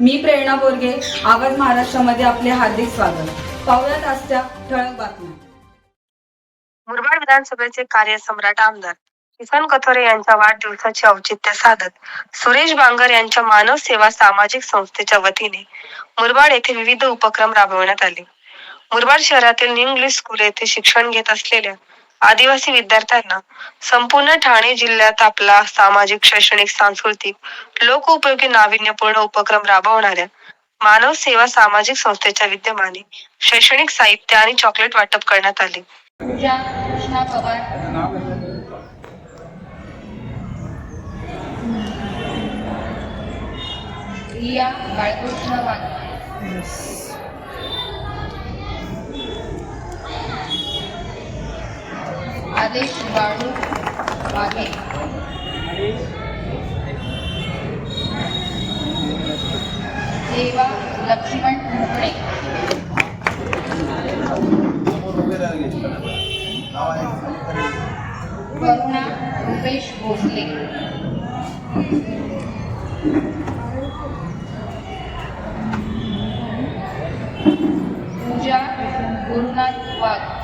मी प्रेरणा बोरगे आवाज महाराष्ट्रामध्ये आपले हार्दिक स्वागत. पाहुयात आजच्या ठळक बातम्या. मुरबाड विधानसभेचे कार्यसम्राट आमदार किसन कथोरे यांच्या वाढदिवसाचे औचित्य साधत सुरेश बांगर यांच्या मानव सेवा सामाजिक संस्थेच्या वतीने मुरबाड येथे विविध उपक्रम राबवण्यात आले. मुरबाड शहरातील निंग्लिश स्कूल येथे शिक्षण घेत असलेल्या आदिवासी विद्यार्थ्यांना संपूर्ण ठाणे जिल्ह्यात आपला सामाजिक शैक्षणिक सांस्कृतिक लोकउपयोगी नाविन्यपूर्ण उपक्रम राबवणाऱ्या मानव सेवा सामाजिक संस्थेच्या विद्यमाने शैक्षणिक साहित्य आणि चॉकलेट वाटप करण्यात आले. रिया बाळकृष्ण आदेश बाळू वाघे देवा लक्ष्मण मुकणे करुणा रुपेश भोसले। पूजा गुरुनाथ वाघ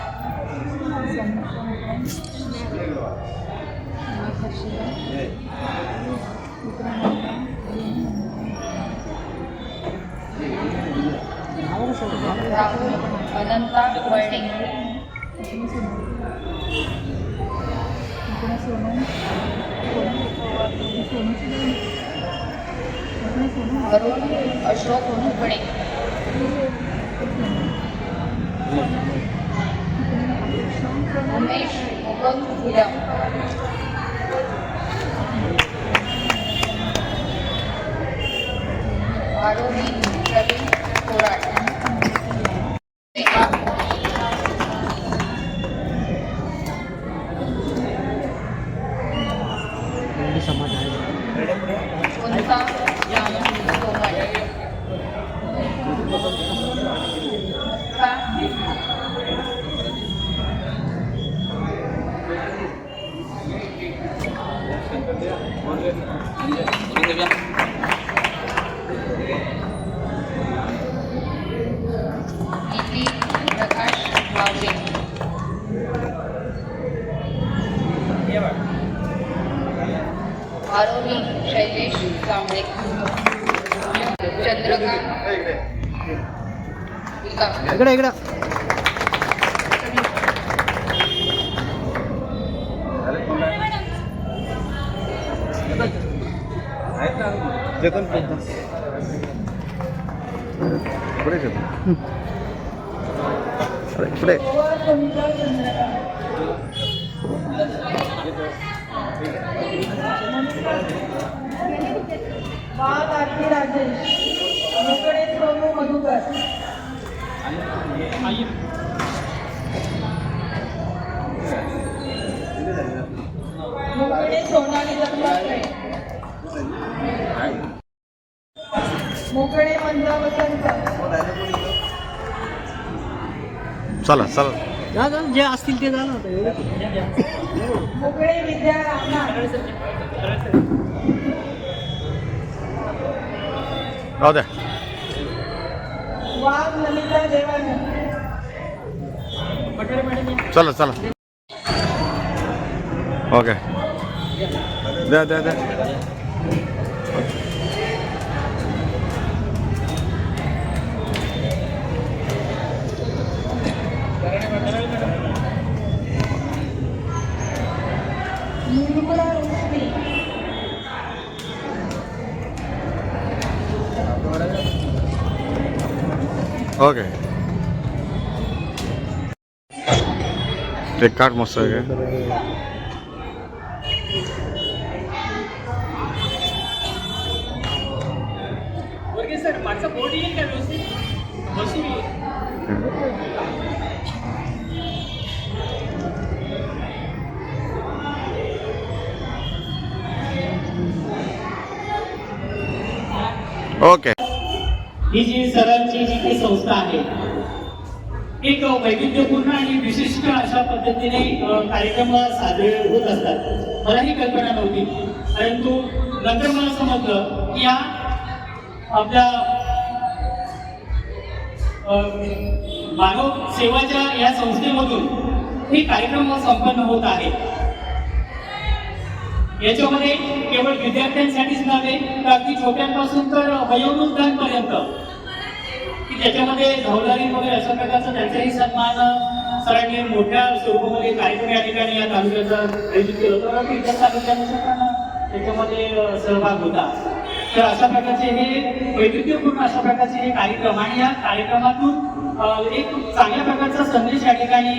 अरुण अशोक मुकणे उमेश मुकुंद हिरम आरोही प्रवीण कोराट आरोही शैलेश कांबळे चंद्रकांत. इकडे इकडे. चेतन पुढे चेतन अरे पुढे. राजेश. मधुकर. चला चला. जे असतील ते झालं मुकडे विद्या राहू द्या. चला चला. ओके. द्या द्या द्या. ओके ते काट मस्त आहे ही जी सरांची जी काही संस्था आहे एक वैविध्यपूर्ण आणि विशिष्ट अशा पद्धतीने कार्यक्रम साजरे होत असतात. मला ही कल्पना नव्हती. परंतु नंतर मला समजलं की या आपल्या मानव सेवाच्या या संस्थेमधून हे कार्यक्रम संपन्न होत आहे. याच्यामध्ये केवळ विद्यार्थ्यांसाठीच नव्हे तर अगदी छोट्यांपासून तर वयोवृद्धांपर्यंत की त्याच्यामध्ये झौलारी वगैरे अशा प्रकारचा त्यांचाही सन्मान सरांनी मोठ्या स्वरूपामध्ये कार्यक्रम या ठिकाणी या तालुक्याचा आयोजित केलं होतं. इतर तालुक्यांचा त्याच्यामध्ये सहभाग होता. तर अशा प्रकारचे हे वैविध्यपूर्ण अशा प्रकारचे हे कार्यक्रम आणि या कार्यक्रमातून एक चांगल्या प्रकारचा संदेश या ठिकाणी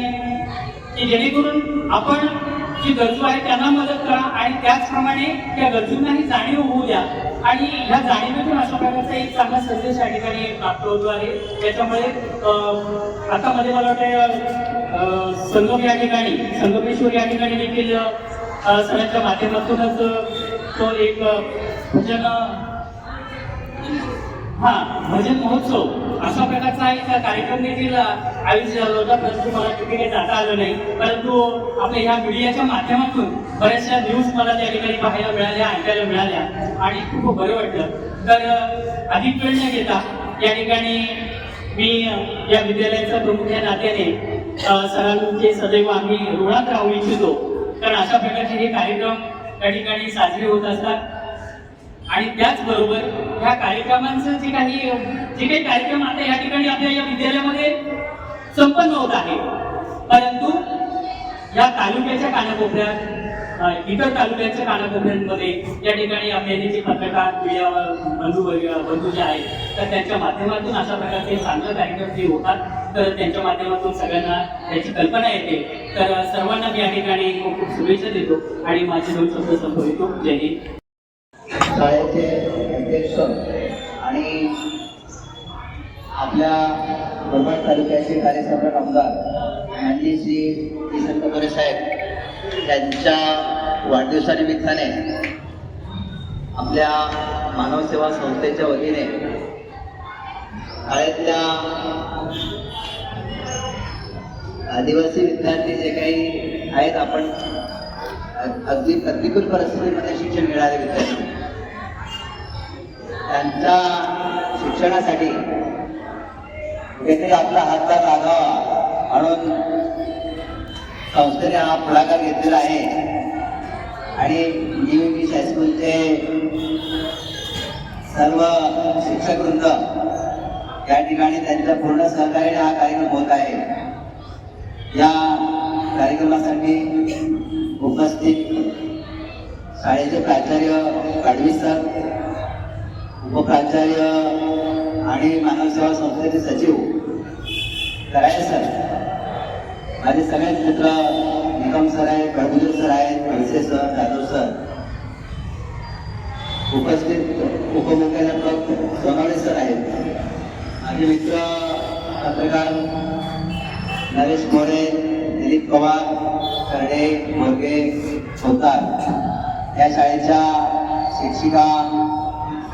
की जेणेकरून आपण जी गरजू आहे त्यांना मदत करा आणि त्याचप्रमाणे त्या गरजूंनाही जाणीव होऊ द्या. आणि ह्या जाणीवेतून अशा प्रकारचा एक चांगला संदेश या ठिकाणी प्राप्त होतो आहे. त्याच्यामुळे आता मध्ये मला वाटतं संगम या ठिकाणी संगमेश्वर या ठिकाणी देखील सगळ्यांच्या माध्यमातूनच तो एक भजन हा भजन महोत्सव अशा प्रकारचा एक कार्यक्रम देखील आयोजित झाला होता. परंतु मला तिथे जाता आलं नाही. परंतु आपल्या ह्या मीडियाच्या माध्यमातून बऱ्याचशा न्यूज मला त्या ठिकाणी पाहायला मिळाल्या ऐकायला मिळाल्या. आणि खूप बरं वाटलं. तर अधिक वेळ न घेता. या ठिकाणी मी या विद्यालयाचा प्रमुख या नात्याने सरांचे सदैव आम्ही ऋणात राहू इच्छितो. कारण अशा प्रकारचे हे कार्यक्रम त्या ठिकाणी साजरे होत असतात. आणि त्याचबरोबर ह्या कार्यक्रमांचं जे काही जे काही कार्यक्रम आता या ठिकाणी आपल्या या विद्यालयामध्ये संपन्न होत आहे. परंतु या तालुक्याच्या कानाकोपऱ्यात इतर तालुक्याच्या कानाकोपऱ्यांमध्ये या ठिकाणी आपले जे पत्रकार मीडिया बंधू बंधू जे आहेत तर त्यांच्या माध्यमातून अशा प्रकारचे चांगले कार्यक्रम जे होतात तर त्यांच्या माध्यमातून सगळ्यांना त्याची कल्पना येते. तर सर्वांना मी या ठिकाणी खूप खूप शुभेच्छा देतो आणि माझे दोन शब्द संपवितो. जय हिंद. शाळेचे अध्यक्ष आणि आपल्या मुरबाड तालुक्याचे कार्यसम्राट आमदार माननीय श्री किसन कटोरे साहेब त्यांच्या वाढदिवसानिमित्ताने आपल्या मानव सेवा संस्थेच्या वतीने शाळेतल्या आदिवासी विद्यार्थी जे काही आहेत आपण अगदी प्रतिकूल परिस्थितीमध्ये शिक्षण घेणारे विद्यार्थी. त्यांच्या शिक्षणासाठी कुठेतरी आपला हातभार लागावा म्हणून संस्थेने हा पुढाकार घेतलेला आहे. आणि न्यू इंग्लिश हायस्कूलचे सर्व शिक्षक वृंद या ठिकाणी त्यांच्या पूर्ण सहकार्याने हा कार्यक्रम होत आहे. या कार्यक्रमासाठी उपस्थित शाळेचे प्राचार्य पाडवी सर प्राचार्य आणि मानव सेवा संस्थेचे सचिव कराय सर. माझे सगळेच मित्र निकम सर आहेत कडबुजर सर आहेत खडसे सर जाधव सर. उपस्थित उपमुख्याध्यापक सोनवणे सर आहेत. माझे मित्र पत्रकार नरेश मोरे दिलीप पवार कर्डे मोरगे होतात या शाळेच्या शिक्षिका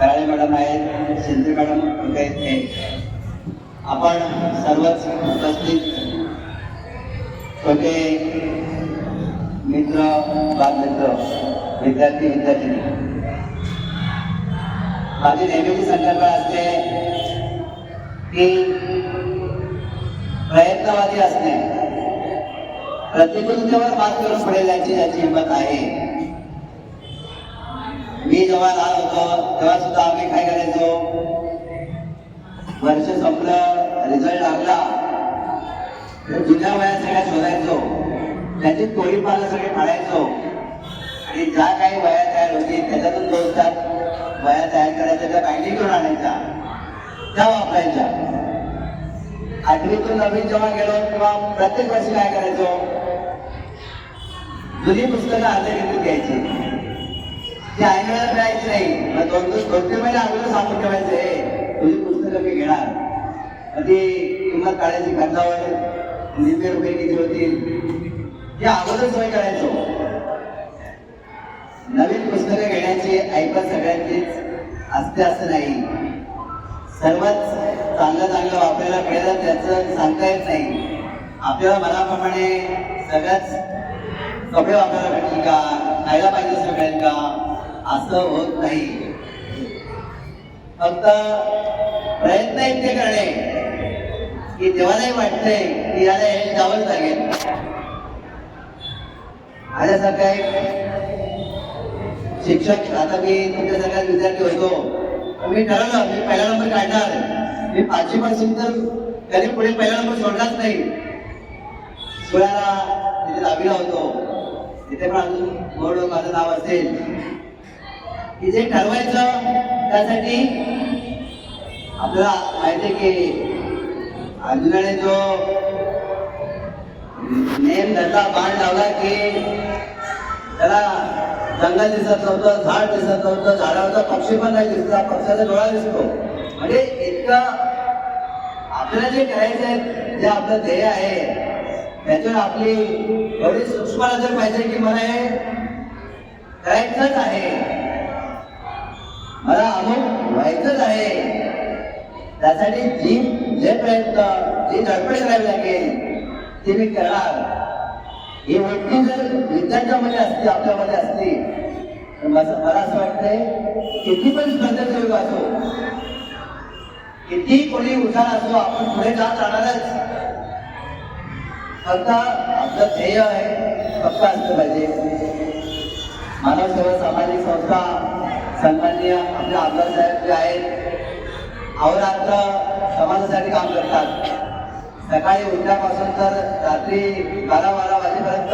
कराळे मॅडम आहेत शिंदे मॅडम कुठे आहेत आपण सर्वच उपस्थित छोटे मित्र बालमित्र विद्यार्थी विद्यार्थिनी. माझी नेहमीची संकल्पना असते की प्रयत्नवादी असणे. प्रतिकूलतेवर मात करून पुढे जायची ज्याची हिंमत आहे. मी जेव्हा लहान होतो तेव्हा सुद्धा आम्ही काय करायचो? वर्ष संपलं रिझल्ट लागला. तर जुन्या वयात सगळ्या शोधायचो. त्याची तोडी पाला सगळे काढायचो आणि ज्या काही वया तयार होती त्याच्यातून दोन चार वया तयार करायच्या त्या बायडिंग करून आणायच्या. त्या वापरायच्या. आठवीतून नवीन जेव्हा गेलो तेव्हा प्रत्येक वर्षी काय करायचो? जुनी पुस्तकं अर्ध्या किमतीत घ्यायची. ते ऐकायला वेळेला मिळायची. नाही मग दोन दिवस दोन तीन महिने अगोदर सांगून ठेवायचं. "हे, तुझी पुस्तकं मी घेणार. मग ती किंमत काढायची खर्चावर. निम्मे रुपये किती होतील? ते अगोदर सोय करायचो. नवीन पुस्तकं घेण्याची ऐकत सगळ्यांचीच असते असं नाही. सर्वच चांगलं चांगलं वापरायला मिळालं त्याचं सांगता येत नाही. आपल्याला मनाप्रमाणे सगळ्याच कपडे वापरायला भेटतील का? खायला पाहिजे सगळ्यांना? का असं होत नाही. फक्त प्रयत्न इतके करणे की देवालाही वाटतंय की याला हे जावंच लागेल. माझ्यासारखा एक शिक्षक आता मी तुमच्या सगळ्यात विद्यार्थी होतो. मी ठरवलं मी पहिला नंबर काढणार. मी पाचशे पासून तर कधी पुढे पहिला नंबर सोडलाच नाही. सोळाला तिथे दहावीला होतो. तिथे पण अजून बोर्ड माझं नाव असेल. हे जे ठरवायचं त्यासाठी आपल्याला माहिती आहे की अर्जुनाने जो नेम धरला बाण लावला की त्याला जंगल दिसत नव्हतं झाड दिसत नव्हतं झाडावरचा पक्षी पण नाही दिसला पक्षाचा डोळा दिसतो. म्हणजे इतकं आपल्याला जे करायचं आहे जे आपलं ध्येय आहे त्याच्यावर आपली एवढी सूक्ष्म नजर पाहिजे की मला हे करायचंच आहे मला अमुक व्हायचंच आहे. त्यासाठी जी जे प्रयत्न जी धडपड करावी लागेल ती मी करणार. ही वृत्ती जर विद्यार्थ्यामध्ये असते आपल्यामध्ये असती तर मला मला असं वाटतंय किती पण स्पर्धेचा योग असो किती कोणी हुशार असो आपण पुढे जात राहणारच. फक्त आपलं ध्येय आहे फक्त असलं पाहिजे. मानव सेवा सामाजिक संस्था सन्माननीय आपले आमदार साहेब जे आहेत अहोरात्र समाजासाठी काम करतात. सकाळी उठल्यापासून तर रात्री बारा बारा वाजेपर्यंत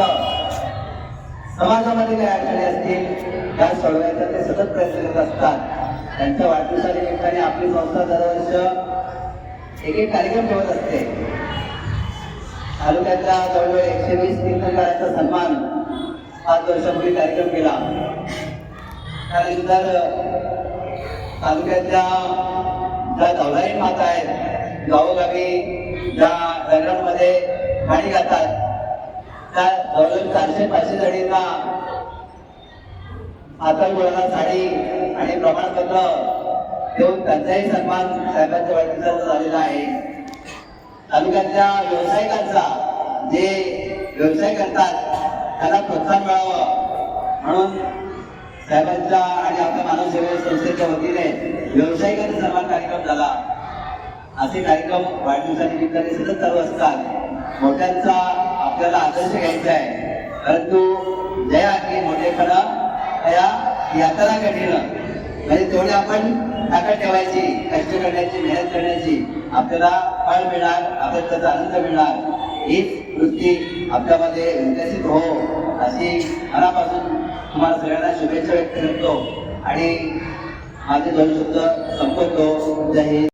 समाजामध्ये काही अडचणी असतील त्या सोडवायचा ते सतत प्रयत्न करत असतात. त्यांच्या वाढदिवसानिमित्ताने आपली संस्था दरवर्ष एक एक कार्यक्रम ठेवत असते. तालुक्यातल्या जवळजवळ एकशे वीस तीर्थकारांचा सन्मान पाच वर्षापूर्वी कार्यक्रम केला. त्यानंतर तालुक्यातल्या ज्या दौलारी माता आहेत गावोगावी ज्या रंगांमध्ये गाणी घालतात त्या जवळजवळ चारशे पाचशे जणींना आता मुलांना साडी आणि प्रमाणपत्र देऊन त्यांचाही सन्मान साहेबांच्या वाढदिवसाचा झालेला आहे. तालुक्यातल्या व्यावसायिकांचा जे व्यवसाय करतात त्यांना प्रोत्साहन मिळावं. म्हणून साहेबांच्या आणि आपल्या मानव सेवा संस्थेच्या वतीने व्यावसायिकांचा सन्मान कार्यक्रम झाला. असे कार्यक्रम वाढदिवसानिमित्ताने सतत चालू असतात. मोठ्यांचा आपल्याला आदर्श घ्यायचा आहे. परंतु जया की मोठे खरं या यात्रा कठीण म्हणजे थोडी आपण ताकद ठेवायची कष्ट करण्याची मेहनत करण्याची आपल्याला फळ मिळणार आपल्याला त्याचा आनंद मिळणार. हीच वृत्ती आपल्यामध्ये विकसित हो अशी मनापासून तुम्हाला सगळ्यांना शुभेच्छा व्यक्त करतो. आणि माझे दोन शब्द संपवतो. जय हिंद.